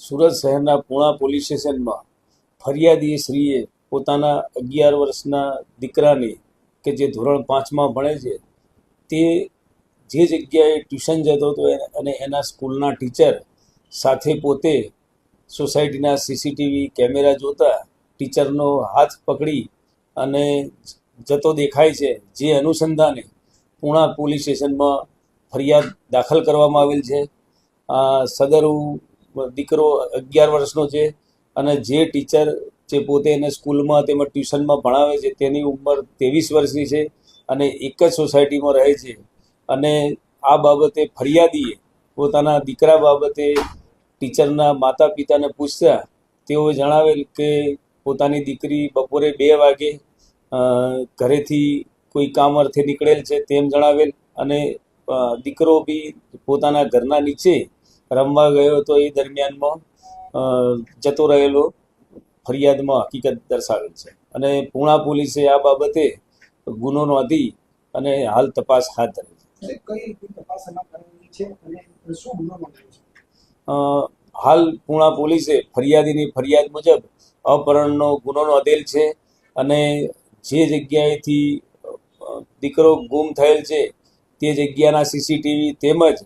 સુરત શહેરના પૂણા પોલીસ સ્ટેશનમાં ફરિયાદી શ્રીએ પોતાના અગિયાર વર્ષના દીકરાને કે જે ધોરણ પાંચમાં ભણે છે, તે જે જગ્યાએ ટ્યુશન જતો હતો અને એના સ્કૂલના ટીચર સાથે પોતે સોસાયટીના સીસીટીવી કેમેરા જોતા ટીચરનો હાથ પકડી અને જતો દેખાય છે, જે અનુસંધાને પૂણા પોલીસ સ્ટેશનમાં ફરિયાદ દાખલ કરવામાં આવેલ છે. સદર દીકરો અગિયાર વર્ષનો છે અને જે ટીચર જે પોતે એને સ્કૂલમાં તેમજ ટ્યુશનમાં ભણાવે છે તેની ઉંમર ત્રેવીસ વર્ષની છે અને એક જ સોસાયટીમાં રહે છે. અને આ બાબતે ફરિયાદીએ પોતાના દીકરા બાબતે ટીચરના માતા પિતાને પૂછતા તેઓએ જણાવેલ કે પોતાની દીકરી બપોરે બે વાગે ઘરેથી કોઈ કામ અર્થે નીકળેલ છે તેમ જણાવેલ અને દીકરો બી પોતાના ઘરના નીચે રમવા ગયો હતો એ દરમિયાનમાં. જતો રહેલો. ફરિયાદમાં હકીકત દર્શાવેલ છે. અને પૂણા પોલીસે આ બાબતે ગુનો નોંધી અને હાલ તપાસ હાથ ધરી છે. હાલ પૂણા પોલીસે ફરિયાદીની ફરિયાદ મુજબ અપહરણનો ગુનો નોંધેલ છે અને જે જગ્યાએથી દીકરો ગુમ થયેલ છે તે જગ્યાના સીસીટીવી તેમજ